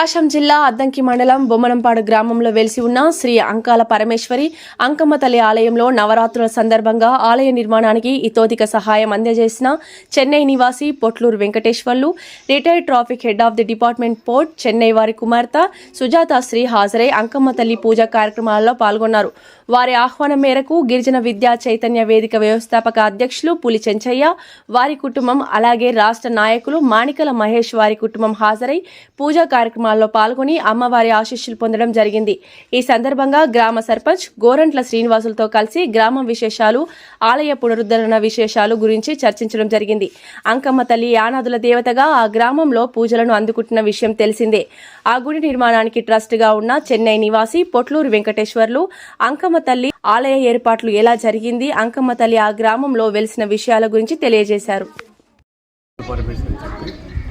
ప్రకాశం జిల్లా అద్దంకి మండలం బొమ్మనంపాడు గ్రామంలో వెలిసి ఉన్న శ్రీ అంకాల పరమేశ్వరి అంకమ్మ తల్లి ఆలయంలో నవరాత్రుల సందర్భంగా ఆలయ నిర్మాణానికి ఇతోధిక సహాయం అందజేసిన చెన్నై నివాసి Potluru Venkateswarlu retired traffic head of the department port Chennai వారి కుమార్తె సుజాత శ్రీ హాజరై అంకమ్మ తల్లి పూజా కార్యక్రమాలలో పాల్గొన్నారు. వారి ఆహ్వానం మేరకు గిరిజన విద్యా చైతన్య వేదిక వ్యవస్థాపక అధ్యక్షులు పులి చెంచయ్య వారి కుటుంబం అలాగే రాష్ట్ర నాయకులు మాణికల మహేష్ వారి కుటుంబం హాజరై పూజా కార్యక్రమాల్లో పాల్గొని అమ్మవారి ఆశీస్సులు పొందడం జరిగింది. ఈ సందర్భంగా గ్రామ సర్పంచ్ గోరంట్ల శ్రీనివాసులతో కలిసి గ్రామం విశేషాలు ఆలయ పునరుద్ధరణ విశేషాలు గురించి చర్చించడం జరిగింది. అంకమ్మ తల్లి యానాదుల దేవతగా ఆ గ్రామంలో పూజలను అందుకుంటున్న విషయం తెలిసిందే. ఆ గుడి నిర్మాణానికి ట్రస్ట్గా ఉన్న చెన్నై నివాసి పొట్లూరు వెంకటేశ్వర్లు అంకమ్మ తల్లి ఆలయ ఏర్పాట్లు ఎలా జరిగింది అంకమ్మ తల్లి ఆ గ్రామంలో వెలిసిన విషయాల గురించి తెలియజేశారు.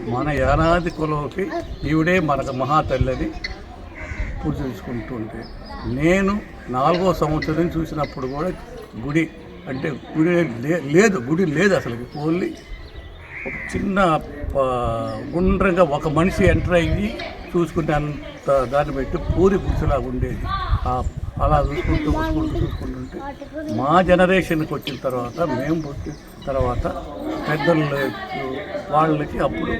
మన యానాది కులంకి ఈవిడే మనకు మహాతల్లిని పూజించుకుంటుంటే నేను నాలుగో సంవత్సరం చూసినప్పుడు కూడా గుడి అంటే గుడి లే- లేదు గుడి లేదు అసలు ఓన్లీ ఒక చిన్న గుండ్రంగా ఒక మనిషి ఎంటర్ అయ్యి చూసుకుంటే అంత దాన్ని పెట్టి పూరి గుడిసెలాగా ఉండేది. అలా చూసుకుంటూ చూసుకుంటూ చూసుకుంటుంటే మా జనరేషన్కి వచ్చిన తర్వాత మేము పుట్టిన తర్వాత పెద్దలు వాళ్ళకి అప్పుడు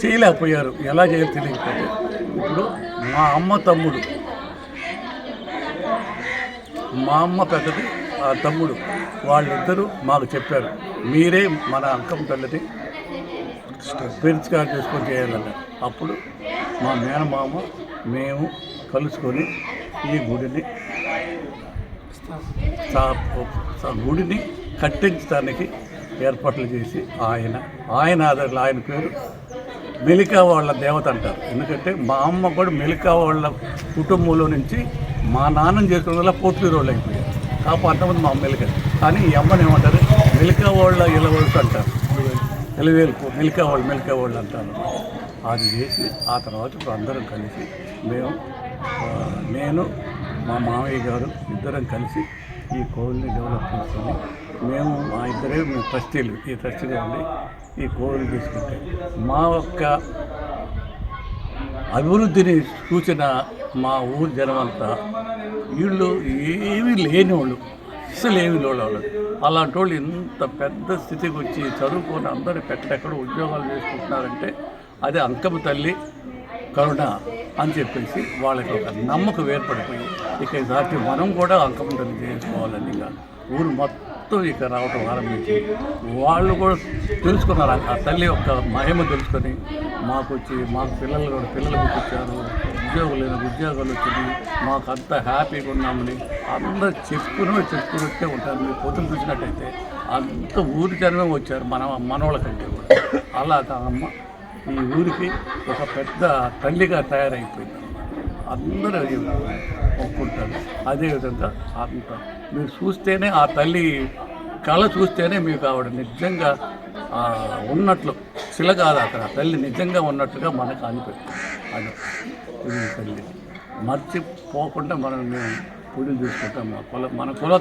చేయలేకపోయారు. ఎలా చేయాలి తెలియకపోతే. ఇప్పుడు మా అమ్మ తమ్ముడు. మా అమ్మ పెద్దది ఆ తమ్ముడు. వాళ్ళిద్దరూ మాకు చెప్పారు మీరే మన అంకం తల్లిని పెరుచుకారు చేసుకొని చేయాలన్నారు. అప్పుడు మా మేనమామ మేము కలుసుకొని ఈ గుడిని గుడిని కట్టించడానికి ఏర్పాట్లు చేసి ఆయన ఆయన ఆధారాలు ఆయన పేరు మెలికా వాళ్ళ దేవత అంటారు. ఎందుకంటే మా అమ్మ కూడా మెలికా వాళ్ళ కుటుంబంలో నుంచి మా నాన్నం చేసిన వల్ల పోట్లూరు వాళ్ళు అయిపోయారు. కాపు అంతమంది మా అమ్మ మెలిక. కానీ ఈ అమ్మని ఏమంటారు? మెలికా వాళ్ళ ఇలవలసి అంటారు. ఎలివేలు మెలికా వాళ్ళు మెలికా వాళ్ళు అంటారు. అది చేసి ఆ తర్వాత ఇప్పుడు అందరం కలిసి మేము నేను మా మామయ్య గారు ఇద్దరం కలిసి ఈ కోవిల్ని డెవలప్ చేసుకొని మేము మా ఇద్దరే మేము ట్రస్టీలు ఈ ట్రస్టీగా ఉండి ఈ కోరిక తీసుకుంటే. మా యొక్క అభివృద్ధిని చూసిన మా ఊరి జనమంతా వీళ్ళు ఏమీ లేని వాళ్ళు అసలు ఏమి లేని వాళ్ళు అలాంటి వాళ్ళు ఇంత పెద్ద స్థితికి వచ్చి చదువుకొని అందరూ ఎక్కడెక్కడ ఉద్యోగాలు చేసుకుంటున్నారంటే అది అంకమ్మ తల్లి కరుణ అని చెప్పేసి వాళ్ళకి ఒక నమ్మకం ఏర్పడిపోయి ఇక దాటి మనం కూడా అంకమ్మ తల్లి చేసుకోవాలని ఊరు మొత్తం ఇక రావటం ఆరంభించి వాళ్ళు కూడా తెలుసుకున్నారు. ఆ తల్లి యొక్క మహిమ తెలుసుకొని మాకు వచ్చి మాకు పిల్లలు కూడా పిల్లలు పుట్టించారు. ఉద్యోగం లేని ఉద్యోగాలు వచ్చింది. మాకు అంత హ్యాపీగా ఉన్నామని అందరు చెప్పుకుని చెప్పుకుని వచ్చే ఉంటారు. మీరు పొద్దున చూసినట్టయితే అంత ఊరి జనమే వచ్చారు మన మనవాళ్ళ కంటే కూడా. అలాగా అమ్మ ఈ ఊరికి ఒక పెద్ద తల్లిగా తయారైపోయింది. అందరూ అది ఒప్పుకుంటారు అదేవిధంగా ఆత్మ మీరు చూస్తేనే ఆ తల్లి కళ చూస్తేనే మీకు ఆవిడ నిజంగా ఉన్నట్లు శిల కాదు అక్కడ. ఆ తల్లి నిజంగా ఉన్నట్టుగా మనకు అనిపిస్తుంది. అది ఇది తల్లి. మర్చిపోకుండా మనం మేము పూజలు చేసుకుంటాం. మా కుల మన కుల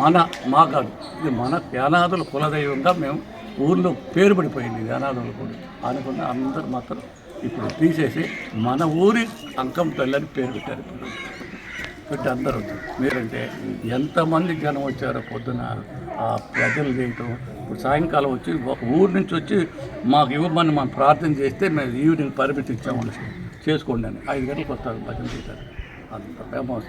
మన మా కాదు. ఇది మన యానాదుల కులదైవంగా మేము ఊర్లో పేరు పడిపోయింది యానాదుల కూడా. అనుకున్న అందరు మాత్రం ఇప్పుడు తీసేసి మన ఊరి అంకం తల్లి అని పేరు పెట్టారు ఇప్పుడు. పెట్టి అందరూ మీరంటే ఎంతమంది జనం వచ్చారో పొద్దున ఆ ప్రజలు చేయటం ఇప్పుడు సాయంకాలం వచ్చి ఒక ఊరు నుంచి వచ్చి మాకు ఇవ్వమని మనం ప్రార్థన చేస్తే మేము ఈవినింగ్ పరిమితి ఇచ్చామని చేసుకోండి అని ఐదు గంటలకు వస్తారు భజన చేశారు అంత ఫేమస్.